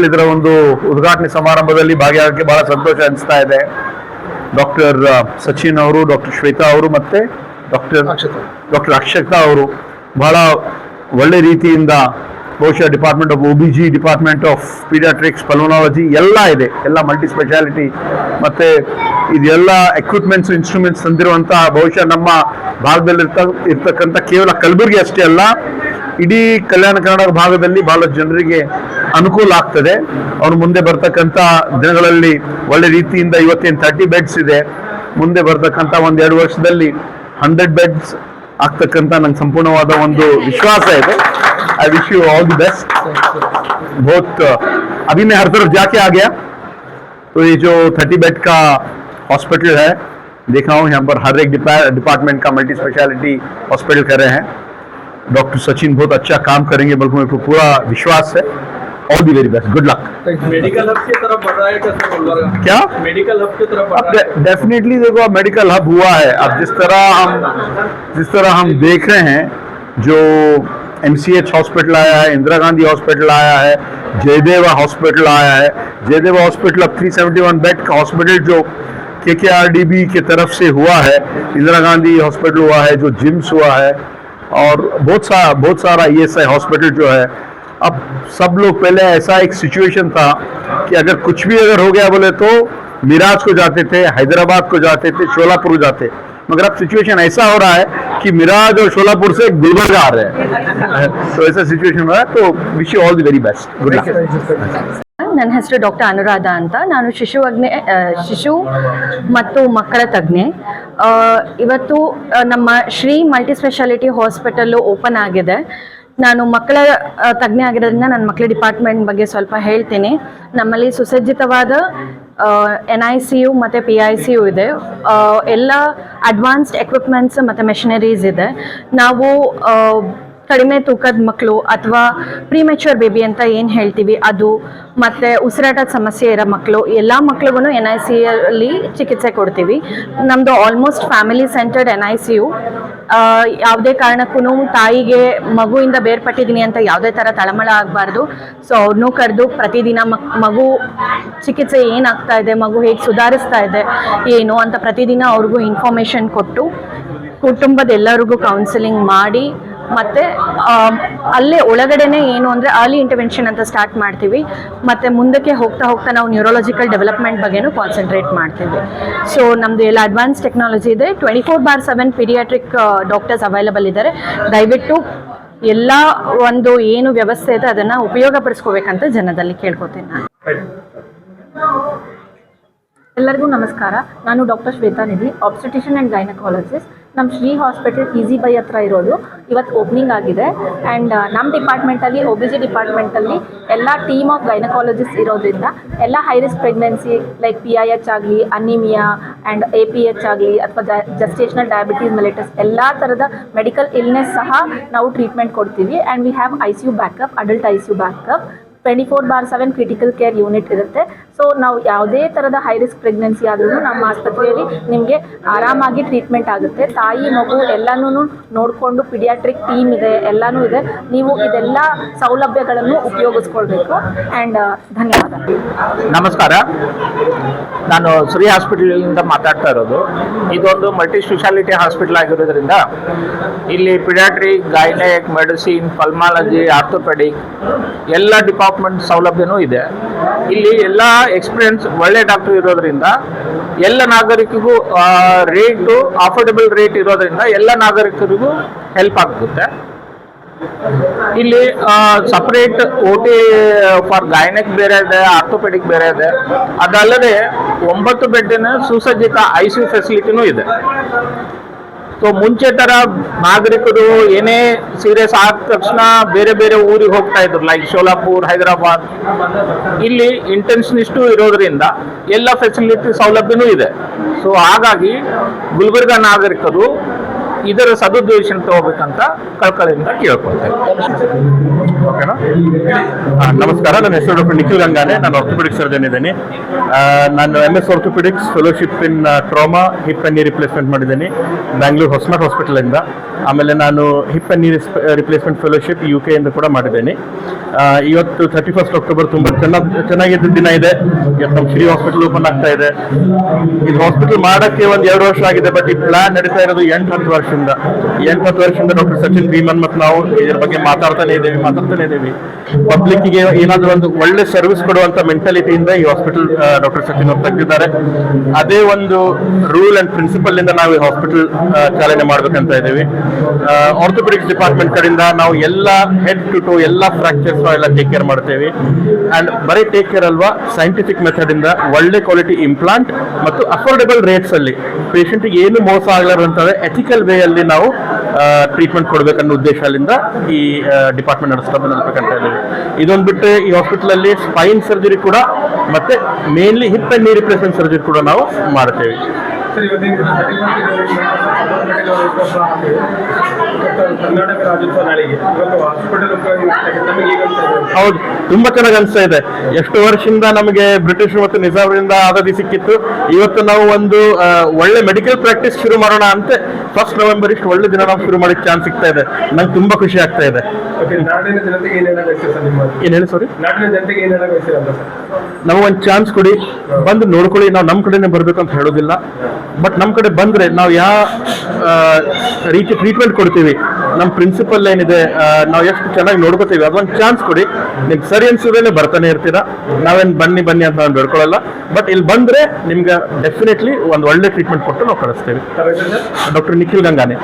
ಇದರ ಒಂದು ಉದ್ಘಾಟನೆ ಸಮಾರಂಭದಲ್ಲಿ ಭಾಗಿಯಾಗಕ್ಕೆ ಬಹಳ ಸಂತೋಷ ಅನಿಸ್ತಾ ಇದೆ. ಡಾಕ್ಟರ್ ಸಚಿನ್ ಅವರು ಡಾಕ್ಟರ್ ಶ್ವೇತಾ ಅವರು ಮತ್ತೆ ಡಾಕ್ಟರ್ ಡಾಕ್ಟರ್ ಅಕ್ಷತಾ ಅವರು ಬಹಳ ಒಳ್ಳೆ ರೀತಿಯಿಂದ ಬಹುಶಃ department of O B G department of paediatrics pulmonology ಎಲ್ಲ ಇದೆ. ಎಲ್ಲ ಮಲ್ಟಿ ಸ್ಪೆಷಾಲಿಟಿ ಮತ್ತೆ ಇದೆಲ್ಲ ಎಕ್ವಿಪ್ಮೆಂಟ್ಸ್ ಇನ್ಸ್ಟ್ರೂಮೆಂಟ್ಸ್ ತಂದಿರುವಂತಹ ಬಹುಶಃ ನಮ್ಮ ಭಾಗದಲ್ಲಿ ಇರ್ತಕ್ಕಂಥ ಕೇವಲ ಕಲಬುರಗಿ ಅಷ್ಟೇ ಅಲ್ಲ ಇಡೀ ಕಲ್ಯಾಣ ಕರ್ನಾಟಕ ಭಾಗದಲ್ಲಿ ಬಹಳ ಜನರಿಗೆ ಅನುಕೂಲ ಆಗ್ತದೆ ಅವ್ರು ಮುಂದೆ ಬರ್ತಕ್ಕಂಥ ದಿನಗಳಲ್ಲಿ ಒಳ್ಳೆ ರೀತಿಯಿಂದ ಇವತ್ತೇನು ತರ್ಟಿ ಬೆಡ್ಸ್ ಇದೆ ಮುಂದೆ ಬರ್ತಕ್ಕಂಥ ಒಂದ್ ಎರಡು ವರ್ಷದಲ್ಲಿ ಹಂಡ್ರೆಡ್ ಬೆಡ್ಸ್ ಆಗ್ತಕ್ಕಂಥ ನಂಗೆ ಸಂಪೂರ್ಣವಾದ ಒಂದು ವಿಶ್ವಾಸ ಇದೆ I wish you all the best बहुत अभी मैं हर तरफ जाके आ गया तो ये जो थर्टी बेड का हॉस्पिटल है देखा हूँ यहाँ पर हर एक डिपार्टमेंट का मल्टी स्पेशलिटी हॉस्पिटल कर रहे हैं डॉक्टर सचिन बहुत अच्छा काम करेंगे बल्कि मेरे को पूरा विश्वास है। All the very best good luck medical hub की तरफ़ बढ़ रहा है क्या? मेडिकल हब की तरफ़ बढ़ अब रहा है। डेफिनेटली देखो अब मेडिकल हब हुआ है। अब जिस तरह हम जिस तरह हम देख रहे हैं जो एमसीएच हॉस्पिटल आया है इंदिरा गांधी हॉस्पिटल आया है जयदेवा हॉस्पिटल आया है जयदेवा हॉस्पिटल अब 371 बेड का हॉस्पिटल जो के के आर डी बी की तरफ़ से हुआ है इंदिरा गांधी हॉस्पिटल हुआ है जो जिम्स हुआ है और बहुत सा, बहुत सारा ई एस आई हॉस्पिटल जो है, अब सब लोग पहले ऐसा एक सिचुएशन था कि अगर कुछ भी अगर हो गया बोले तो मिराज को जाते थे, हैदराबाद को जाते थे, शोलापुर जाते। मगर अब सिचुएशन ऐसा हो रहा है कि मिराज और शोलापुर से गुलबर्गा आ रहे हैं। तो ऐसा सिचुएशन हो रहा है तो wish you all the very best good luck ನನ್ನ ಹೆಸರು ಡಾಕ್ಟರ್ ಅನುರಾಧ ಅಂತ. ನಾನು ಶಿಶುವಜ್ಞೆ ಶಿಶು ಮತ್ತು ಮಕ್ಕಳ ತಜ್ಞೆ. ಇವತ್ತು ನಮ್ಮ Shri multi speciality hospital open ಆಗಿದೆ. ನಾನು ಮಕ್ಕಳ ತಜ್ಞೆ ಆಗಿರೋದ್ರಿಂದ ನನ್ನ ಮಕ್ಕಳ ಡಿಪಾರ್ಟ್ಮೆಂಟ್ ಬಗ್ಗೆ ಸ್ವಲ್ಪ ಹೇಳ್ತೀನಿ. ನಮ್ಮಲ್ಲಿ ಸುಸಜ್ಜಿತವಾದ ಎನ್ ಐ ಸಿ ಯು ಮತ್ತು ಪಿ ಐ ಸಿ ಯು ಇದೆ ಎಲ್ಲ ಅಡ್ವಾನ್ಸ್ಡ್ ಎಕ್ವಿಪ್ಮೆಂಟ್ಸ್ ಮತ್ತು ಮೆಷಿನರೀಸ್ ಇದೆ. ನಾವು ಕಡಿಮೆ ತೂಕದ ಮಕ್ಕಳು ಅಥವಾ ಪ್ರೀಮೆಚೂರ್ ಬೇಬಿ ಅಂತ ಏನು ಹೇಳ್ತೀವಿ? ಅದು ಮತ್ತು ಉಸಿರಾಟದ ಸಮಸ್ಯೆ ಇರೋ ಮಕ್ಕಳು ಎಲ್ಲ ಮಕ್ಳಿಗೂ ಎನ್ ಐ ಸಿ ಅಲ್ಲಿ ಚಿಕಿತ್ಸೆ ಕೊಡ್ತೀವಿ. ನಮ್ಮದು almost family centred N I C U. ಯಾವುದೇ ಕಾರಣಕ್ಕೂ ತಾಯಿಗೆ ಮಗುವಿಂದ ಬೇರ್ಪಟ್ಟಿದ್ದೀನಿ ಅಂತ ಯಾವುದೇ ಥರ ತಳಮಳ ಆಗಬಾರ್ದು. ಸೊ ಅವ್ರನ್ನೂ ಕರೆದು ಪ್ರತಿದಿನ ಮಕ್ ಮಗು ಚಿಕಿತ್ಸೆ ಏನಾಗ್ತಾ ಇದೆ, ಮಗು ಹೇಗೆ ಸುಧಾರಿಸ್ತಾ ಇದೆ, ಏನು ಅಂತ ಪ್ರತಿದಿನ ಅವ್ರಿಗೂ ಇನ್ಫಾರ್ಮೇಷನ್ ಕೊಟ್ಟು ಕುಟುಂಬದ ಎಲ್ಲರಿಗೂ ಕೌನ್ಸಿಲಿಂಗ್ ಮಾಡಿ ಮತ್ತೆ ಅಲ್ಲೇ ಒಳಗಡೆನೆ ಏನು ಅಂದರೆ ಅರ್ಲಿ ಇಂಟರ್ವೆನ್ಷನ್ ಅಂತ ಸ್ಟಾರ್ಟ್ ಮಾಡ್ತೀವಿ. ಮತ್ತೆ ಮುಂದಕ್ಕೆ ಹೋಗ್ತಾ ಹೋಗ್ತಾ ನಾವು ನ್ಯೂರೋಲಾಜಿಕಲ್ ಡೆವಲಪ್ಮೆಂಟ್ ಬಗ್ಗೆನೂ ಕಾನ್ಸಂಟ್ರೇಟ್ ಮಾಡ್ತೀವಿ. ಸೊ ನಮ್ದು ಎಲ್ಲ ಅಡ್ವಾನ್ಸ್ ಟೆಕ್ನಾಲಜಿ ಇದೆ. Twenty four bar seven paediatric doctors available ಇದ್ದಾರೆ ದಯವಿಟ್ಟು ಎಲ್ಲ ಒಂದು ಏನು ವ್ಯವಸ್ಥೆ ಇದೆ ಅದನ್ನು ಉಪಯೋಗಪಡಿಸ್ಕೋಬೇಕಂತ ಜನದಲ್ಲಿ ಕೇಳ್ಕೊತೀನಿ ನಾನು. ಎಲ್ಲರಿಗೂ ನಮಸ್ಕಾರ. ನಾನು doctor Shweta Nidhi obstetrician and gynaecologist ನಮ್ಮ ಶ್ರೀ ಹಾಸ್ಪಿಟಲ್ ಈಸಿ ಬೈ ಹತ್ರ ಇರೋದು. ಇವತ್ತು ಓಪನಿಂಗ್ ಆಗಿದೆ. ಆ್ಯಂಡ್ ನಮ್ಮ ಡಿಪಾರ್ಟ್ಮೆಂಟಲ್ಲಿ ಒ ಬಿ ಜಿ ಡಿಪಾರ್ಟ್ಮೆಂಟಲ್ಲಿ ಎಲ್ಲ ಟೀಮ್ ಆಫ್ ಗೈನಕಾಲಜಿಸ್ಟ್ ಇರೋದ್ರಿಂದ ಎಲ್ಲ high risk pregnancy like P I H ಆಗಲಿ anaemia and A P H ಆಗಲಿ ಅಥವಾ ಜಸ್ಟೇಷನಲ್ ಡಯಾಬಿಟೀಸ್ ಮೆಲೆಟಸ್ ಎಲ್ಲ ಥರದ ಮೆಡಿಕಲ್ ಇಲ್ನೆಸ್ ಸಹ ನಾವು ಟ್ರೀಟ್ಮೆಂಟ್ ಕೊಡ್ತೀವಿ. And we have I C U backup adult I C U backup twenty four bar seven critical care unit ಇರುತ್ತೆ. So ನಾವು ಯಾವುದೇ ಥರದ ಹೈ ರಿಸ್ಕ್ ಪ್ರೆಗ್ನೆನ್ಸಿ ಆದ್ರೂ ನಮ್ಮ ಆಸ್ಪತ್ರೆಯಲ್ಲಿ ನಿಮಗೆ ಆರಾಮಾಗಿ ಟ್ರೀಟ್ಮೆಂಟ್ ಆಗುತ್ತೆ. ತಾಯಿ, ಮಗು ಎಲ್ಲನೂ ನೋಡಿಕೊಂಡು ಪಿಡಿಯಾಟ್ರಿಕ್ ಟೀಮ್ ಇದೆ, ಎಲ್ಲನೂ ಇದೆ. ನೀವು ಇದೆಲ್ಲ ಸೌಲಭ್ಯಗಳನ್ನು ಉಪಯೋಗಿಸ್ಕೊಳ್ಬೇಕು. ಆ್ಯಂಡ್ ಧನ್ಯವಾದ. ನಮಸ್ಕಾರ. ನಾನು ಶ್ರೀ ಹಾಸ್ಪಿಟಲಿಂದ ಮಾತಾಡ್ತಾ ಇರೋದು. ಇದೊಂದು ಮಲ್ಟಿ ಸ್ಪೆಷಾಲಿಟಿ ಹಾಸ್ಪಿಟಲ್ ಆಗಿರೋದ್ರಿಂದ ಇಲ್ಲಿ paediatric gynaec medicine pulmonology orthopaedic ಎಲ್ಲ ಡಿಪಾರ್ಟ್ಮೆಂಟ್ ಸೌಲಭ್ಯನೂ ಇದೆ. ಇಲ್ಲಿ ಎಲ್ಲ ಎಕ್ಸ್ಪೀರಿಯನ್ಸ್ ಒಳ್ಳೆ ಡಾಕ್ಟರ್ ಇರೋದ್ರಿಂದ ಎಲ್ಲ ನಾಗರಿಕರಿಗೂ ರೇಟು ಅಫೋರ್ಡೆಬಲ್ ರೇಟ್ ಇರೋದ್ರಿಂದ ಎಲ್ಲ ನಾಗರಿಕರಿಗೂ ಹೆಲ್ಪ್ ಆಗುತ್ತೆ. ಇಲ್ಲಿ separate O T for gynaec ಬೇರೆ ಇದೆ ಆರ್ಥೋಪೆಡಿಕ್ ಬೇರೆ ಇದೆ. ಅದಲ್ಲದೆ ಒಂಬತ್ತು ಬೆಡ್ಡಿನ ಸುಸಜ್ಜಿತ ಐ ಸಿ ಯು ಫೆಸಿಲಿಟಿನೂ ಇದೆ. ಸೊ ಮುಂಚೆ ತರ ನಾಗರಿಕರು ಏನೇ ಸೀರಿಯಸ್ ಆದ ತಕ್ಷಣ ಬೇರೆ ಬೇರೆ ಊರಿಗೆ ಹೋಗ್ತಾ ಇದ್ರು ಲೈಕ್ ಶೋಲಾಪುರ್ ಹೈದರಾಬಾದ್. ಇಲ್ಲಿ ಇಂಟೆನ್ಷನಿಸ್ಟು ಇರೋದ್ರಿಂದ ಎಲ್ಲ ಫೆಸಿಲಿಟಿ ಸೌಲಭ್ಯನೂ ಇದೆ. ಸೊ ಹಾಗಾಗಿ ಗುಲ್ಬರ್ಗ ನಾಗರಿಕರು ಇದರ ಸದುದ್ದೇಶನ ತಗೋಬೇಕಂತ ಕಳ್ಕಳಿಂದ ಕೇಳ್ಕೊಳ್ತೇವೆ ಓಕೆನಾ? ನಮಸ್ಕಾರ, ನನ್ನ ಹೆಸರು ಡಾಕ್ಟರ್ ನಿಖಿಲ್ ಗಂಗಾನೆ. ನಾನು ಆರ್ಥೋಪೆಡಿಕ್ ಸರ್ಜನ್ ಇದ್ದೀನಿ. ನಾನು M S orthopaedics fellowship in trauma hip and knee replacement ಮಾಡಿದ್ದೀನಿ. ಬ್ಯಾಂಗ್ಳೂರ್ ಹೊಸ್ಮಟ್ ಹಾಸ್ಪಿಟಲಿಂದ ಆಮೇಲೆ ನಾನು hip and knee replacement fellowship U K ಇಂದ ಕೂಡ ಮಾಡಿದ್ದೀನಿ. ಇವತ್ತು ಥರ್ಟಿ ಫಸ್ಟ್ ಅಕ್ಟೋಬರ್ ತುಂಬ ಚೆನ್ನಾಗಿ ಚೆನ್ನಾಗಿದ್ದ ದಿನ ಇದೆ. ಇವತ್ತು ನಮ್ಮ ಶ್ರೀ ಹಾಸ್ಪಿಟಲ್ ಓಪನ್ ಆಗ್ತಾ ಇದೆ. ಇದು ಹಾಸ್ಪಿಟಲ್ ಮಾಡೋಕ್ಕೆ ಒಂದು ಎರಡು ವರ್ಷ ಆಗಿದೆ ಬಟ್ ಈ ಪ್ಲಾನ್ ನಡೀತಾ ಇರೋದು ಎಂಟು ಹತ್ತು ವರ್ಷದಿಂದ. ಎಂಟು ಹತ್ತು ವರ್ಷದಿಂದ ಡಾಕ್ಟರ್ ಸಚಿನ್ ಭೀಮನ್ ಮತ್ತು ನಾವು ಇದ್ರ ಬಗ್ಗೆ ಮಾತಾಡ್ತಾನೆ ಇದ್ದೇವೆ. ಮಾತಾಡ್ತಾನೆ ಪಬ್ಲಿಕ್ ಪಬ್ಲಿಕ್ಗೆ ಏನಾದರೂ ಒಂದು ಒಳ್ಳೆ ಸರ್ವಿಸ್ ಕೊಡುವಂತ ಮೆಂಟಾಲಿಟಿಯಿಂದ ಈ ಹಾಸ್ಪಿಟಲ್ ಡಾಕ್ಟರ್ ಸಚಿನ್ ಅವರು ತೆಗೆದಿದ್ದಾರೆ. ಅದೇ ಒಂದು ರೂಲ್ ಅಂಡ್ ಪ್ರಿನ್ಸಿಪಲ್ ಇಂದ ನಾವು ಈ ಹಾಸ್ಪಿಟಲ್ ಚಾಲನೆ ಮಾಡ್ಬೇಕಂತ ಇದ್ದೀವಿ. ಆರ್ಥೋಪೆಡಿಕ್ಸ್ ಡಿಪಾರ್ಟ್ಮೆಂಟ್ ಕಡೆಯಿಂದ ನಾವು ಎಲ್ಲ ಹೆಡ್ ಟು ಟು ಎಲ್ಲ ಫ್ರಾಕ್ಚರ್ಸ್ ಎಲ್ಲ ಟೇಕ್ ಕೇರ್ ಮಾಡ್ತೇವೆ. ಅಂಡ್ ಬರೀ ಟೇಕ್ ಕೇರ್ ಅಲ್ವಾ ಸೈಂಟಿಫಿಕ್ ಮೆಥಡ್ ಇಂದ ಒಳ್ಳೆ ಕ್ವಾಲಿಟಿ ಇಂಪ್ಲಾಂಟ್ ಮತ್ತು ಅಫೋರ್ಡೆಬಲ್ ರೇಟ್ಸ್ ಅಲ್ಲಿ ಪೇಷಂಟ್ ಏನು ಮೋಸ ಆಗಲಾರಂತಂದ್ರೆ ಎಥಿಕಲ್ ವೇ ಅಲ್ಲಿ ನಾವು ಟ್ರೀಟ್ಮೆಂಟ್ ಕೊಡಬೇಕನ್ನೋ ಉದ್ದೇಶದಿಂದ ಈ ಡಿಪಾರ್ಟ್ಮೆಂಟ್ ನಡೆಸ್ತಾ ನಡೆಸ್ಬೇಕಂತ ಇದ್ದೀವಿ. ಇದೊಂದು ಬಿಟ್ಟು ಈ ಹಾಸ್ಪಿಟಲ್ ಅಲ್ಲಿ ಸ್ಪೈನ್ ಸರ್ಜರಿ ಕೂಡ ಮತ್ತೆ mainly hip and knee replacement surgery ಕೂಡ ನಾವು ಮಾಡ್ತೇವೆ. ಕರ್ನಾಟಕ ರಾಜ್ಯೋತ್ಸವ ನಾಳೆಗೆ. ಇವತ್ತು ಹಾಸ್ಪಿಟಲ್ ನಮಗೆ ಹೌದು ತುಂಬಾ ಚೆನ್ನಾಗಿ ಅನಿಸ್ತಾ ಇದೆ. ಎಷ್ಟು ವರ್ಷದಿಂದ ನಮಗೆ ಬ್ರಿಟಿಷ್ ಮತ್ತು ನಿಜಾಮರಿಂದ ಆದಿ ಸಿಕ್ಕಿತ್ತು. ಇವತ್ತು ನಾವು ಒಂದು ಒಳ್ಳೆ ಮೆಡಿಕಲ್ ಪ್ರಾಕ್ಟೀಸ್ ಶುರು ಮಾಡೋಣ ಅಂತ. ಫಸ್ಟ್ ನವೆಂಬರ್ ಇಷ್ಟು ಒಳ್ಳೆ ದಿನ ನಾವು ಶುರು ಮಾಡಕ್ಕೆ ಚಾನ್ಸ್ ಸಿಗ್ತಾ ಇದೆ. ನಂಗೆ ತುಂಬಾ ಖುಷಿ ಆಗ್ತಾ ಇದೆ. ಏನ್ ಹೇಳಿ ಸಾರಿ ನಾಡಿನ ಜನತೆಗೆ ನಮಗೊಂದು ಚಾನ್ಸ್ ಕೊಡಿ. ಬಂದು ನೋಡ್ಕೊಳ್ಳಿ. ನಾವು ನಮ್ಮ ಕಡೆನೇ ಬರಬೇಕು ಅಂತ ಹೇಳೋದಿಲ್ಲ. ಬಟ್ ನಮ್ಮ ಕಡೆ ಬಂದರೆ ನಾವು ಯಾವ ರೀತಿ ಟ್ರೀಟ್ಮೆಂಟ್ ಕೊಡ್ತೀವಿ. ನಮ್ಮ ಪ್ರಿನ್ಸಿಪಲ್ ಏನಿದೆ ನಾವು ಎಷ್ಟು ಚೆನ್ನಾಗಿ ನೋಡ್ಕೋತೀವಿ, ಅದೊಂದು ಚಾನ್ಸ್ ಕೊಡಿ. ನಿಮ್ಗೆ ಸರಿ ಅನ್ಸಿದ್ರೆ ಬರ್ತಾನೆ ಇರ್ತೀರಾ. ನಾವೇನು ಬನ್ನಿ ಬನ್ನಿ ಅಂತ ನಾನು ಬೇಡ್ಕೊಳ್ಳಲ್ಲ. ಬಟ್ ಇಲ್ಲಿ ಬಂದರೆ ನಿಮ್ಗೆ ಡೆಫಿನೆಟ್ಲಿ ಒಂದು ಒಳ್ಳೆ ಟ್ರೀಟ್ಮೆಂಟ್ ಕೊಟ್ಟು ನಾವು ಕಳಿಸ್ತೀವಿ. ಡಾಕ್ಟರ್ ನಿಖಿಲ್ ಗಂಗಾನೆ.